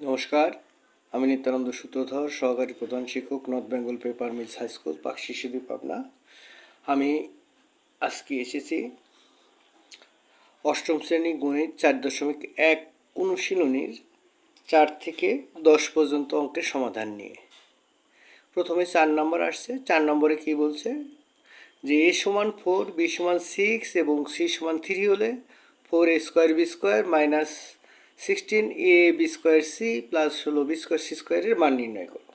নমস্কার, আমি নিত্যানন্দ সূত্রধর, সহকারী প্রধান শিক্ষক North Bengal paper mills high school পাক শিশুদ্বীপ পাবনা। আমি আজকে এসেছি অষ্টম শ্রেণি গণিত চার দশমিক এক অনুশীলনীর চার থেকে দশ পর্যন্ত অঙ্কের সমাধান নিয়ে। প্রথমে চার নম্বর আসছে। চার নম্বরে কি বলছে? যে এ সমান ফোর, বি সমান সিক্স এবং সি সমান থ্রি হলে four a square b square minus sixteen a b square c plus ষোলো বি স্কোয়ার সি স্কোয়ারের মান নির্ণয় করো।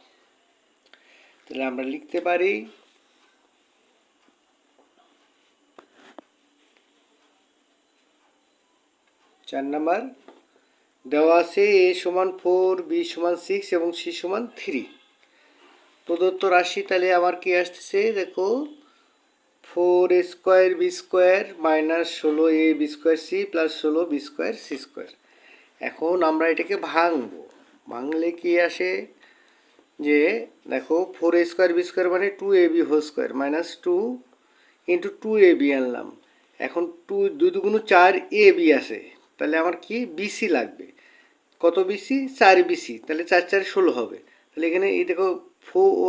তাহলে আমরা লিখতে পারি চার নাম্বার, দেওয়া আছে এ সমান ফোর, বি সমান সিক্স এবং সি সমান থ্রি। প্রদত্ত রাশি তাহলে আমার কি আসতেছে? দেখো, four a square b square minus ষোলো a b square c plus ষোলো বি স্কোয়ার সি স্কোয়ার। এখন আমরা এটাকে ভাঙবো। ভাঙলে কি আসে? যে দেখো four a square b square মানে two a b whole square minus two into two a b আনলাম। এখন টু দুই দুগুণ চার এ বি আছে। তাহলে আমার কি? বিসি লাগবে। কত বিসি চার বিসি তাহলে চার চার ষোলো হবে। তাহলে এখানে এই দেখো ফো ও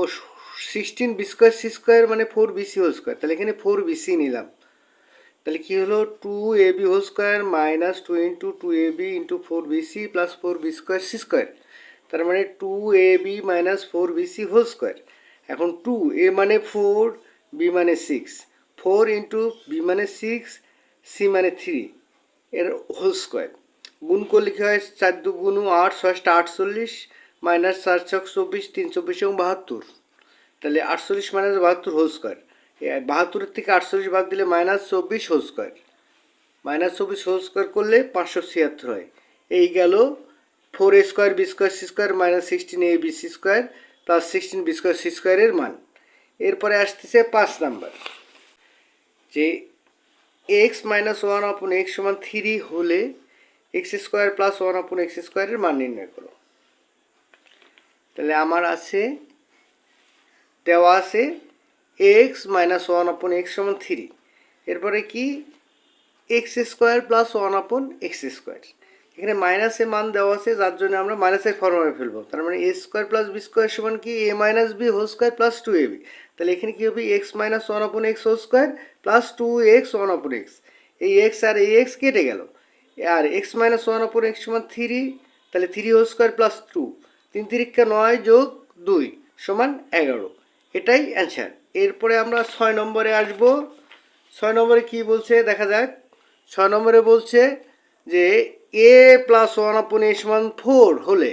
sixteen b square c square মানে four b c whole square তাহলে এখানে ফোর বিসি নিলাম। তাহলে কী হলো? Two a b whole square minus two into two a b into four b c plus four b square c square তার মানে two a b minus four b c whole square এখন two এ মানে four B মানে six four into B মানে six C মানে three এর whole square গুণ করলে কী হয়? চার দু গুণ আট ছয়টা আটচল্লিশ মাইনাস চার ছক চব্বিশ, তিন চব্বিশ এবং বাহাত্তর। তাহলে আটচল্লিশ মাইনাস বাহাত্তর হোল স্কোয়ার বাহাত্তরের থেকে আটচল্লিশ ভাগ দিলে মাইনাস চব্বিশ হোল স্কোয়ার মাইনাস চব্বিশ হোল স্কোয়ার করলে পাঁচশো ছিয়াত্তর হয়। এই গেল four a square b square c square minus sixteen a b c square plus sixteen b square c স্কোয়ারের মান। এরপরে আসতেছে পাঁচ নাম্বার। যে x minus one upon x সমান থ্রি হলে x square plus one upon x স্কোয়ারের মান নির্ণয় করো। তাহলে আমার আছে, দেওয়া আছে x minus one upon x সমান থ্রি এরপরে কি? X square plus one upon x square এখানে মাইনাসে মান দেওয়া আছে, যার জন্য আমরা মাইনাসের ফর্মে ফেলব। তার মানে a square plus b square সমান কি? A minus b whole square plus two a b তাহলে এখানে কী হবে? X minus one upon x whole square plus two x one upon x এই এক্স আর এই এক্স কেটে গেল। আর x minus one upon x সমান থ্রি তাহলে three whole square plus two তিন তিরিক্ষা নয় যোগ দুই সমান এগারো। এটাই অ্যান্সার এরপরে আমরা ছয় নম্বরে আসব। ছয় নম্বরে কি বলছে? দেখা যাক। ছয় নম্বরে বলছে যে এ প্লাস ওয়ান আপন এ সমান ফোর হলে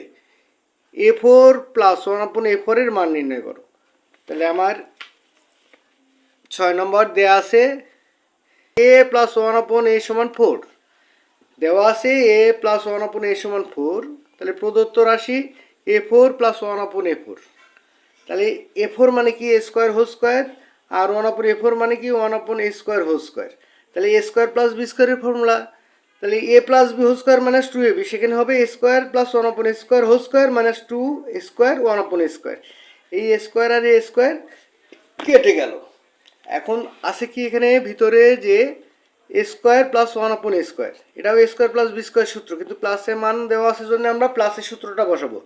A four plus one upon এ ফোরের মান নির্ণয় করো। তাহলে আমার ছয় নম্বর দেয়া আছে, এ প্লাস ওয়ান আপন এ সমান ফোর। দেওয়া আছে এ প্লাস ওয়ান আপন এ সমান ফোর। তাহলে প্রদত্ত রাশি এ four plus one upon a four. তাহলে এ ফোর মানে কি এ স্কোয়ার হোল স্কোয়ার আর ওয়ান আপন এ ফোর মানে কি one upon a square whole square তাহলে এ স্কোয়ার প্লাস বি স্কোয়ারের ফর্মুলা তাহলে a plus b whole square minus two a b সেখানে হবে a square plus one upon a square whole square minus two a square one upon square এই square আর এ square কেটে গেল। এখন আছে কি এখানে ভিতরে যে a square plus one upon square এটাও a square plus b square সূত্র, কিন্তু প্লাসের মান দেওয়া আছে জন্য আমরা প্লাসের সূত্রটা বসাবো।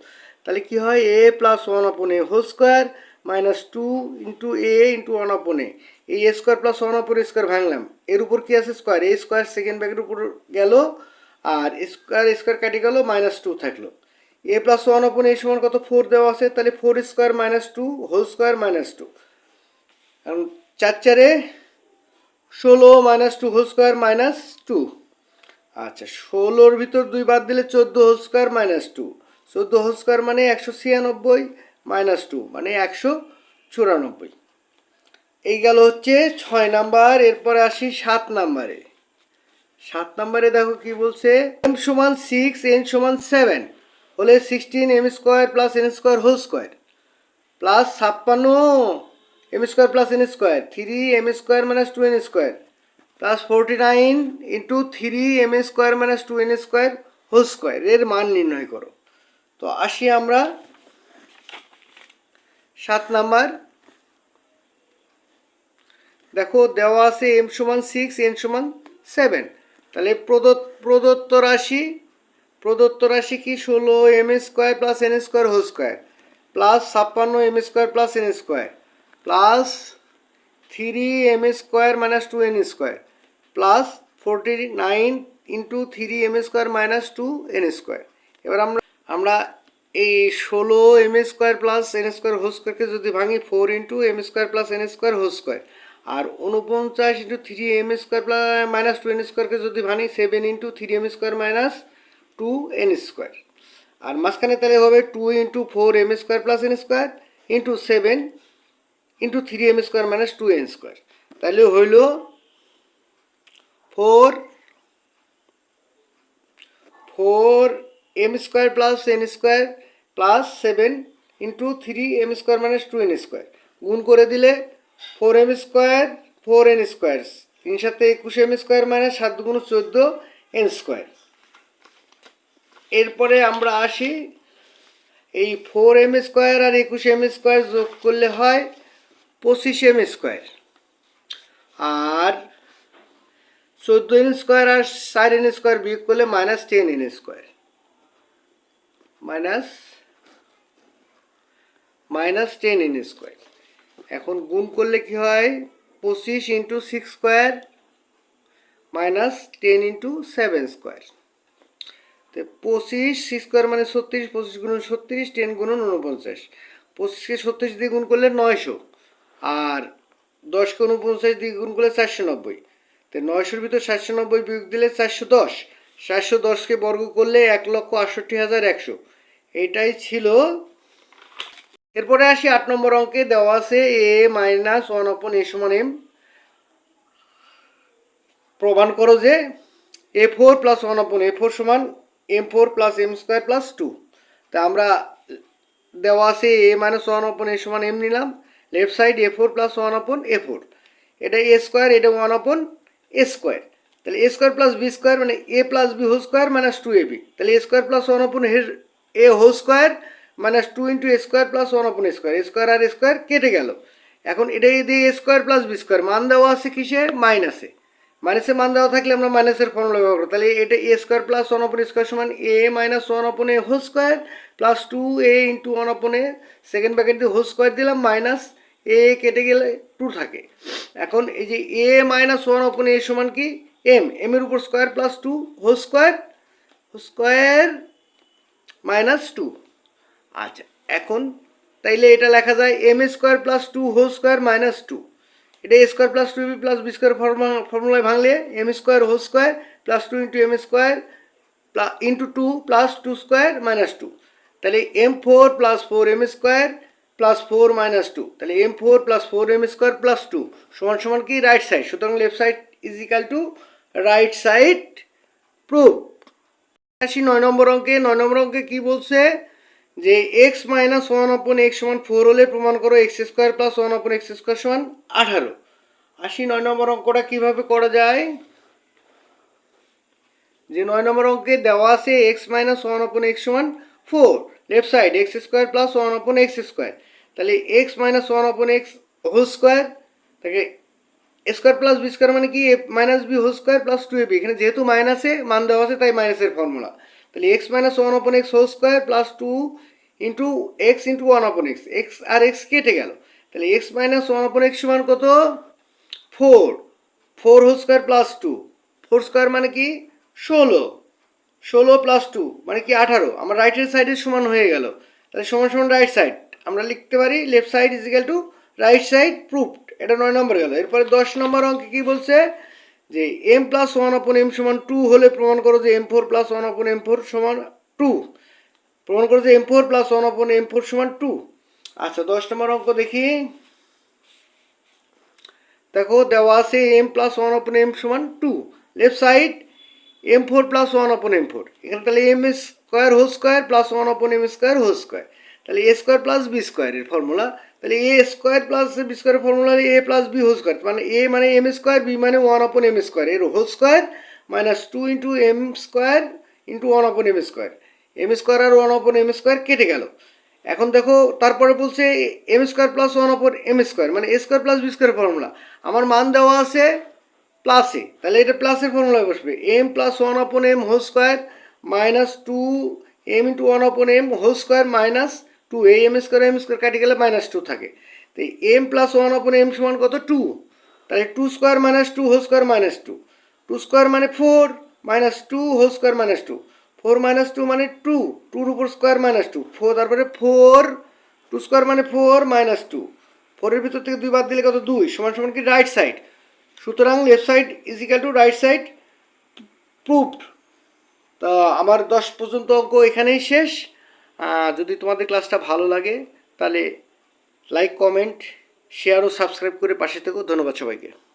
তাহলে কি হয়? A plus one upon a whole square minus two into a into one upon a এই a square plus one upon square ভাঙলাম। এর উপর কি আছে স্কোয়ার এ স্কোয়ার সেকেন্ড ব্যাগের উপর গেল আর স্কোয়ার স্কোয়ার কেটে গেল মাইনাস টু থাকল। এ প্লাস ওয়ান আপন এই সমান কত? ফোর দেওয়া আছে। তাহলে four square minus two whole square minus two কারণ চার চারে ষোলো minus two whole square minus two আচ্ছা ষোলোর ভিতর দুই বাদ দিলে চোদ্দ হোল স্কোয়ার মাইনাস টু চোদ্দ হোল স্কোয়ার মানে একশো ছিয়ানব্বই মাইনাস টু মানে একশো চুরানব্বই। এই গেল হচ্ছে ছয় নাম্বার, এরপরে আসি সাত নাম্বারে। সাত নাম্বারে দেখো কি বলছে এম সমান সিক্স এন সমান সেভেন হলে sixteen m square plus n square whole square plus ছাপ্পান্ন m square plus n square three m square minus two n square plus forty nine into three m square minus two n square whole square এর মান নির্ণয় করো। তো আসি আমরা সাত number. দেখো, দেওয়া আছে এম সমান সিক্স এন সমান সেভেন তাহলে প্রদত্ত প্রদত্ত রাশি প্রদত্ত রাশি কি? ষোলো m square plus n square whole square plus ছাপ্পান্ন m square plus n square plus three m square minus two n square plus forty nine into three m square minus two n square এবার আমরা আমরা এই ষোলো m square plus n square whole স্কোয়ারকে যদি ভাঙি four into m square plus n square whole square আর উনপঞ্চাশ into three m square plus minus two n স্কোয়ারকে যদি ভাঙি seven into three m square minus two n square আর মাঝখানে তাহলে হবে two into four m square plus n square into seven into three m square minus two n square তাহলে হইল four four m square plus n square plus seven into three m square minus two n square গুণ করে দিলে four m square four n square তিন সাথে একুশ M square minus সাত দুগুণ চোদ্দ এন স্কোয়ার এরপরে আমরা আসি, এই ফোর এম স্কোয়ার আর একুশ এম স্কোয়ার যোগ করলে হয় পঁচিশ এম স্কোয়ার আর চোদ্দ এন স্কোয়ার আর চার এন স্কোয়ার বিয়োগ করলে minus ten n square minus minus ten n square. এখন গুণ করলে কি হয়? পঁচিশ into six square minus ten into seven square. তো পঁচিশ সিক্স স্কোয়ার মানে ছত্রিশ, পঁচিশ গুণন ছত্রিশ, টেন গুণন উনপঞ্চাশ পঁচিশকে ছত্রিশ দিয়ে গুণ করলে নয়শো। আর দশকে উনপঞ্চাশ দিয়ে গুণ করলে চারশো নব্বই। তো নয়শোর ভিতর সাতশো নব্বই বিয়োগ দিলে চারশো দশ। চারশো দশকে বর্গ করলে এক লক্ষ আটষট্টি হাজার একশো। এইটাই ছিল। এরপরে আসি আট নম্বর অঙ্কে, দেওয়া আছে a minus one upon a সমান এম। প্রমাণ করো যে a four plus one upon a four সমান m four plus m square plus two. তা আমরা দেওয়া আছে a minus one upon a সমান এম নিলাম, left side a four plus one upon a four. এটা এ স্কোয়ার, এটা ওয়ান অপন এ square. তাহলে a square plus b square মানে a plus b whole square minus two a b. তাহলে a square plus one upon a whole square minus two into square plus one upon square square R square কেটে গেল। এখন এটা দিয়ে a square plus b square মান দেওয়া আছে কিসে? মাইনাসে মাইনাসে মান দেওয়া থাকলে আমরা মাইনাসের ফর্মুলা ব্যবহার করব। তাহলে এটা a square plus one upon square সমান a minus one upon a whole square plus two a into one upon a second bracket দিয়ে হোল স্কোয়ার দিলাম মাইনাস এ কেটে গেলে টু থাকে। এখন এই যে a minus one upon a সমান কি? এম এম এর উপর square plus two whole square square minus two আচ্ছা এখন তাইলে এটা লেখা যায় m square plus two whole square minus two এটা a square plus two b plus b square ফর্মুলায় ভাঙলে m square whole square plus two into m square into two plus two square minus two তাহলে m four plus four m square plus four minus two তাহলে m four plus four m square plus two সমান সমান কি? Right side সুতরাং left side is equal to right side proof আসি নয় নম্বর অঙ্কে, নয় নম্বর অঙ্কে কি বলছে? যে x minus one upon x সমান ফোর হলে প্রমাণ করো x square plus one upon x square সমান আঠারো। আসি নয় নম্বর অঙ্কটা কীভাবে করা যায়? যে নয় নম্বর অঙ্কে দেওয়া আছে x minus one upon x সমান four left side x square plus one upon x square তাহলে x minus one upon x whole square তাকে স্কোয়ার প্লাস বি স্কোয়ার মানে কি? Minus b whole square plus two a b এখানে যেহেতু মাইনাসে মান দেওয়া আছে, তাই মাইনাসের ফর্মুলা তাহলে x minus one upon x whole square plus two into x into one upon x x আর এক্স কেটে গেল। তাহলে x minus one upon x সমান কত? Four four whole square plus two four square মানে কি? ষোলো। ষোলো প্লাস টু মানে কি? আঠারো। আমার রাইট হ্যান্ড সাইডের সমান হয়ে গেল। তাহলে সমান সমান রাইট সাইড আমরা লিখতে পারি left side is equal to right side proofed, এটা নয় নম্বর গেল। এরপরে দশ নম্বর অঙ্কে কী বলছে? যে m plus one upon m সমান টু হলে প্রমাণ করো যে m four plus one upon m four সমান টু প্রমাণ করো যে m four plus one upon m four সমান টু আচ্ছা দশ নম্বর অঙ্ক দেখি। দেখো, দেওয়া আছে m plus one upon m সমান two left side m four plus one upon m four এখানে তাহলে m square whole square plus one upon m square whole square তাহলে এ স্কোয়ার প্লাস বি স্কোয়ারের ফর্মুলা তাহলে এ স্কোয়ার প্লাস বি স্কোয়ারের formula হলে a plus b whole square মানে এ মানে M square, B মানে ওয়ান অপন এম স্কোয়ার, এর whole square minus two into m square into one upon m square. M square আর one upon M square কেটে গেল। এখন দেখো, তারপরে বলছে m square plus one upon m square মানে a square plus b square formula. আমার মান দেওয়া আছে প্লাসে তাহলে এটা প্লাসের ফর্মুলায় বসবে। M plus one upon M whole square minus two M into one upon M whole square minus two এই এম স্কোয়ার এম স্কোয়ার কাটি গেলে মাইনাস টু থাকে। তো M plus one upon M সমান কত? টু তাহলে two square minus two whole square minus two two square মানে four minus two whole square minus two four minus two মানে two টুর উপর স্কোয়ার মাইনাস টু ফোর তারপরে four two square মানে four minus two ফোরের ভিতর থেকে দুই বাদ দিলে কত? দুই। সমান সমান কি? রাইট সাইড সুতরাং left side is equal to right side proved তা আমার দশ পর্যন্ত অঙ্ক এখানেই শেষ। যদি তোমাদের ক্লাসটা ভালো লাগে, তাহলে লাইক কমেন্ট শেয়ার ও সাবস্ক্রাইব করে পাশে থেকো। ধন্যবাদ সবাইকে।